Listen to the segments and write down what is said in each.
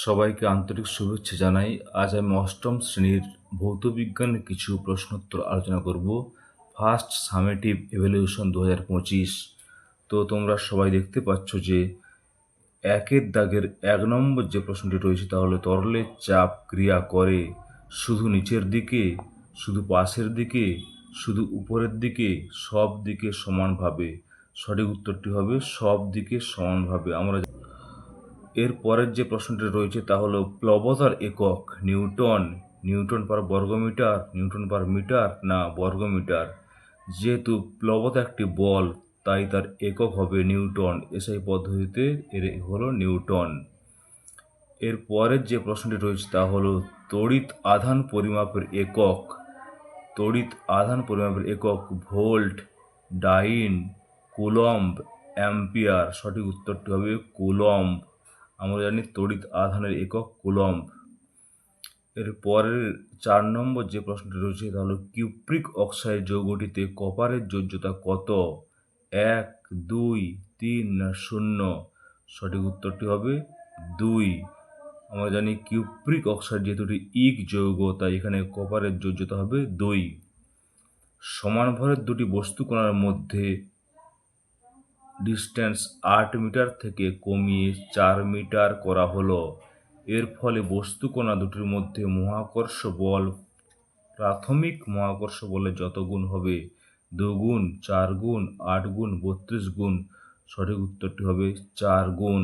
সবাইকে আন্তরিক শুভেচ্ছা জানাই। আজ আমি অষ্টম শ্রেণির ভৌতবিজ্ঞানের কিছু প্রশ্নোত্তর আলোচনা করব। ফার্স্ট সামেটিভ এভলিউশন দু হাজার পঁচিশ। তো তোমরা সবাই দেখতে পাচ্ছ যে একের দাগের এক নম্বর যে প্রশ্নটি রয়েছে তাহলে তরলের চাপ ক্রিয়া করে শুধু নিচের দিকে, শুধু পাশের দিকে, শুধু উপরের দিকে, সব দিকে সমানভাবে সঠিক উত্তরটি হবে, সব দিকে সমানভাবে আমরা এর পরের যে প্রশ্নটি রয়েছে তা হলো প্লবতার একক, নিউটন নিউটন পার বর্গমিটার, নিউটন পার মিটার না বর্গমিটার? যেহেতু প্লবতা একটি বল, তাই তার একক হবে নিউটন। এসআই পদ্ধতিতে এর হলো নিউটন। এর পরের যে প্রশ্নটি রয়েছে তা হলো তড়িৎ আধান পরিমাপের একক। তড়িৎ আধান পরিমাপের একক ভোল্ট, ডাইন, কুলম্ব, অ্যাম্পিয়ার। সঠিক উত্তরটি হবে কুলম্ব। আমরা জানি তড়িৎ আধানের একক কুলম্ব। এর পরের চার নম্বর যে প্রশ্নটি রয়েছে, তা হলো কিউপ্রিক অক্সাইড যৌগটিতে কপারের যোজ্যতা কত? এক, দুই, তিন না শূন্য? সঠিক উত্তরটি হবে দুই। আমরা জানি কিউপ্রিক অক্সাইড যেহেতু ইক যৌগ, তাই এখানে কপারের যোজ্যতা হবে দুই। সমান ভরের দুটি বস্তু কণার মধ্যে ডিস্টেন্স আট মিটার থেকে কমিয়ে চার মিটার করা হলো। এর ফলে বস্তু কণা দুটির মধ্যে মহাকর্ষ বল, প্রাথমিক মহাকর্ষ বলের যত গুণ হবে, দুগুণ, চার গুণ, আট গুণ, বত্রিশ গুণ, সঠিক উত্তরটি হবে চার গুণ।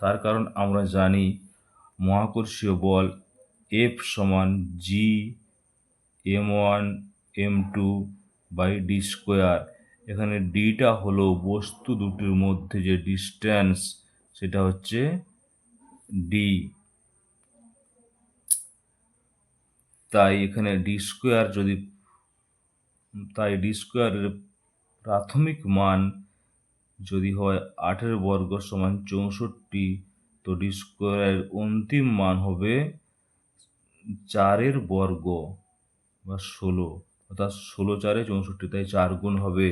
তার কারণ আমরা জানি মহাকর্ষীয় বল এফ সমান G M one M two by D square এখানে ডিটা হলো বস্তু দুটির মধ্যে যে ডিস্ট্যান্স সেটা হচ্ছে ডি তাই এখানে ডি স্কোয়ার যদি, তাই ডি স্কোয়ারের প্রাথমিক মান যদি হয় আটের বর্গ সমান চৌষট্টি, তো ডি স্কোয়ারের অন্তিম মান হবে চারের বর্গ বা ষোলো, অর্থাৎ ষোলো চারে চৌষট্টি, তাই চার গুণ হবে।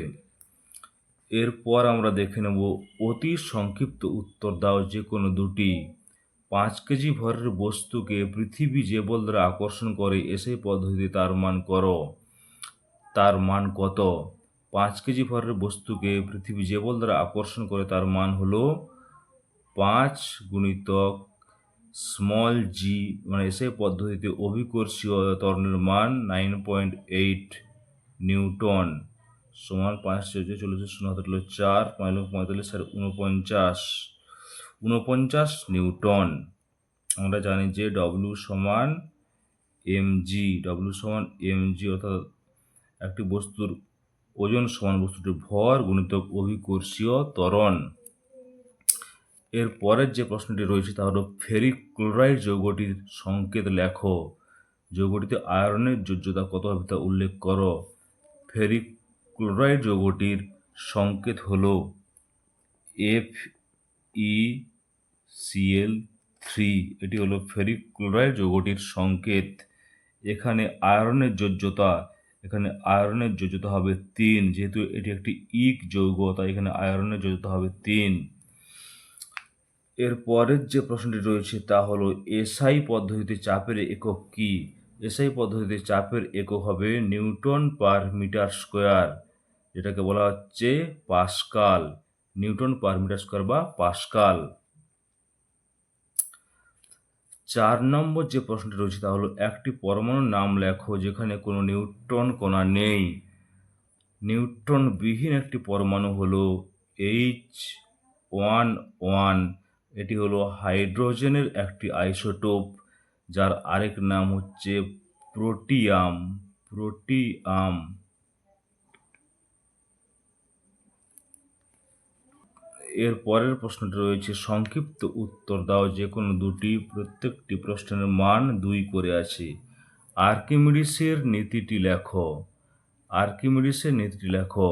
এরপর আমরা দেখে নেব অতি সংক্ষিপ্ত উত্তর দাও যে কোনো দুটি। পাঁচ কেজি ভরের বস্তুকে পৃথিবী যে বল দ্বারা আকর্ষণ করে, এসে পদ্ধতিতে তার মান করো। তার মান কত? পাঁচ কেজি ভরের বস্তুকে পৃথিবী যে বল দ্বারা আকর্ষণ করে, তার মান হলো পাঁচ গুণিতক স্মল জি মানে এসে পদ্ধতিতে অভিকর্ষীয় ত্বরণের মান নাইন পয়েন্ট এইট নিউটন। সমান পাঁচ চোদ্দ চল্লিশ শূন্য হাতে হলো চার পঁয়তাল্লিশ পঁয়তাল্লিশ আর উনপঞ্চাশ উনপঞ্চাশ নিউটন। আমরা জানি যে ডব্লিউ সমান এম জি ডব্লিউ সমান এম জি অর্থাৎ একটি বস্তুর ওজন সমান বস্তুটির ভর গুণিতক অভিকর্ষীয় ত্বরণ। এর পরের যে প্রশ্নটি রয়েছে তা হলো ফেরিক ক্লোরাইড যৌগটির সংকেত লেখো। যৌগটিতে আয়রনের যোজ্যতা কত হবে তা উল্লেখ করো। ফেরিক ক্লোরাইড যৌগটির সংকেত হল এফ ই সিএল থ্রি এটি হলো ফেরিক ক্লোরাইড যৌগটির সংকেত। এখানে আয়রনের যোজ্যতা, এখানে আয়রনের যোজ্যতা হবে তিন, যেহেতু এটি একটি ইক যৌগ, তাই এখানে আয়রনের যোজ্যতা হবে তিন। এর পরের যে প্রশ্নটি রয়েছে তা হলো, এসআই পদ্ধতিতে চাপের একক কি? এসআই পদ্ধতিতে চাপের একক হবে নিউটন পার মিটার স্কোয়ার। যেটাকে বলা হচ্ছে pascal, newton per metre square বা পাস্কাল। চার নম্বর যে প্রশ্নটি রয়েছে তা হলো, একটি পরমাণুর নাম লেখো যেখানে কোনো নিউট্রন কণা নেই। নিউট্রন বিহীন একটি পরমাণু হলো এইচ ওয়ান ওয়ান। এটি হলো হাইড্রোজেনের একটি আইসোটোপ, যার আরেক নাম হচ্ছে প্রোটিয়াম প্রোটিয়াম। এর পরের প্রশ্নটি রয়েছে, সংক্ষিপ্ত উত্তর দাও, যে কোনো দুটি, প্রত্যেকটি প্রশ্নের মান দুই করে আছে। আর্কিমিডিসের নীতিটি লেখো। আর্কিমিডিসের নীতিটি লেখো।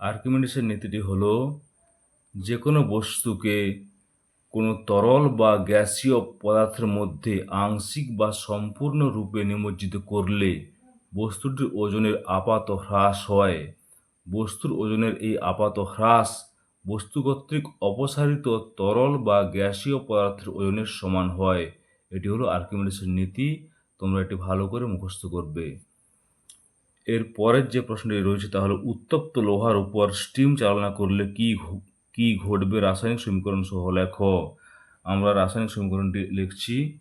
আর্কিমিডিসের নীতিটি হলো, যে কোনো বস্তুকে কোনো তরল বা গ্যাসীয় পদার্থের মধ্যে আংশিক বা সম্পূর্ণরূপে নিমজ্জিত করলে বস্তুটির ওজনের আপাত হ্রাস হয়। বস্তুর ওজনের এই আপাত হ্রাস বস্তু কর্তৃক অপসারিত তরল বা গ্যাসীয় পদার্থের ওজনের সমান হয়। এটি হলো আর্কিমিডিসের নীতি। তোমরা এটি ভালো করে মুখস্থ করবে। এর পরের যে প্রশ্নটি রয়েছে তা হলো, উত্তপ্ত লোহার উপর স্টিম চালনা করলে কি কি ঘটবে রাসায়নিক সমীকরণ সহ লেখ। আমরা রাসায়নিক সমীকরণটি লিখছি।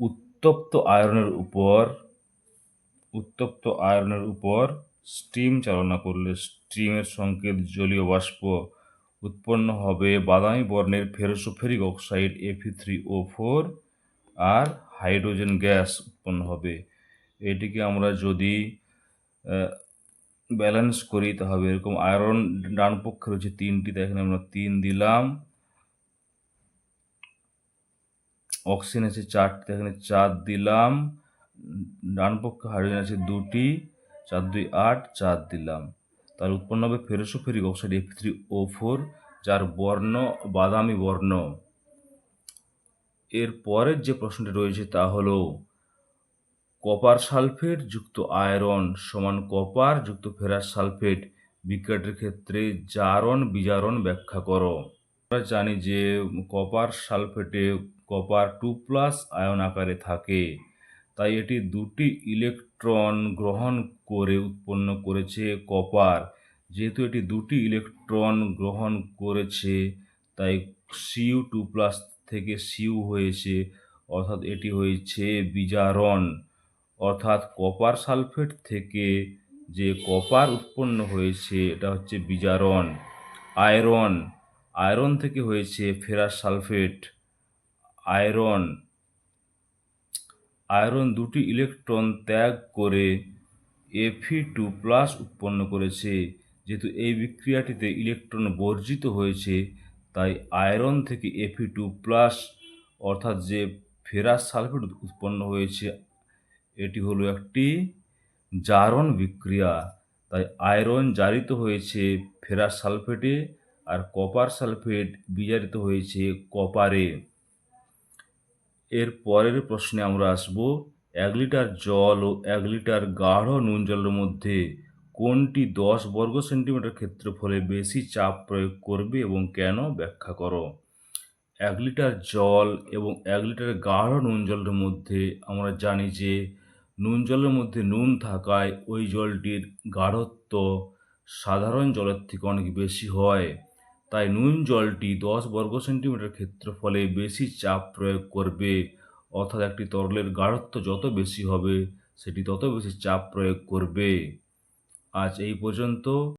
উত্তপ্ত আয়রনের উপর উত্তপ্ত আয়রনের উপর স্টিম চালনা করলে স্টিমের সংকেত জলীয় বাষ্প উৎপন্ন হবে বাদামি বর্ণের ferrosoferric oxide F three O four আর হাইড্রোজেন গ্যাস উৎপন্ন হবে। এটিকে আমরা যদি ব্যালেন্স করি, তাহলে এরকম আয়রন ডান পক্ষে রয়েছে তিনটি তাই এখানে আমরা তিন দিলাম। অক্সিজেন আছে চারটি এখানে চার দিলাম। ডান পক্ষে হাইড্রোজেন আছে দুটি, চার দুই আট, চার দিলাম। তার উৎপন্ন হবে ferrosoferric oxide F three O four যার বর্ণ, বাদামি বর্ণ। এর পরের যে প্রশ্নটি রয়েছে তা হলো, কপার সালফেট যুক্ত আয়রন সমান কপার যুক্ত ফেরাস সালফেট বিক্রিয়াটির ক্ষেত্রে জারণ, বিজারণ ব্যাখ্যা করো। আমরা জানি যে কপার সালফেটে কপার টু প্লাস আয়ন আকারে থাকে। তাই এটি দুটি ইলেকট্রন গ্রহণ করে উৎপন্ন করেছে কপার। যেহেতু এটি দুটি ইলেকট্রন গ্রহণ করেছে, তাই সিউ টু প্লাস থেকে সিইউ হয়েছে, অর্থাৎ এটি হয়েছে বিজারণ। অর্থাৎ কপার সালফেট থেকে যে কপার উৎপন্ন হয়েছে, এটা হচ্ছে বিজারণ। আয়রন আয়রন থেকে হয়েছে ফেরাস সালফেট। আয়রন আয়রন দুটি ইলেকট্রন ত্যাগ করে এফি টু প্লাস উৎপন্ন করেছে। যেহেতু এই বিক্রিয়াটিতে ইলেকট্রন বর্জিত হয়েছে, তাই আয়রন থেকে এফি টু প্লাস অর্থাৎ যে ফেরাস সালফেট উৎপন্ন হয়েছে, এটি হলো একটি জারণ বিক্রিয়া। তাই আয়রন জারিত হয়েছে ফেরাস সালফেটে আর কপার সালফেট বিজারিত হয়েছে কপারে। এর পরের প্রশ্নে আমরা আসব, এক লিটার জল ও এক লিটার গাঢ় নুন জলের মধ্যে কোনটি দশ বর্গ সেন্টিমিটার ক্ষেত্রফলে বেশি চাপ প্রয়োগ করবে এবং কেন ব্যাখ্যা করো? এক লিটার জল এবং এক লিটার গাঢ় নুন জলের মধ্যে আমরা জানি যে নুন জলের মধ্যে নুন থাকায় ওই জলটির গাঢ়ত্ব সাধারণ জলের থেকে অনেক বেশি হয়। তাই নুন জলটি দশ বর্গ সেন্টিমিটার ক্ষেত্রফলে বেশি চাপ প্রয়োগ করবে। অর্থাৎ একটি তরলের গাঢ়ত্ব যত বেশি হবে, সেটি তত বেশি চাপ প্রয়োগ করবে। আজ এই পর্যন্ত।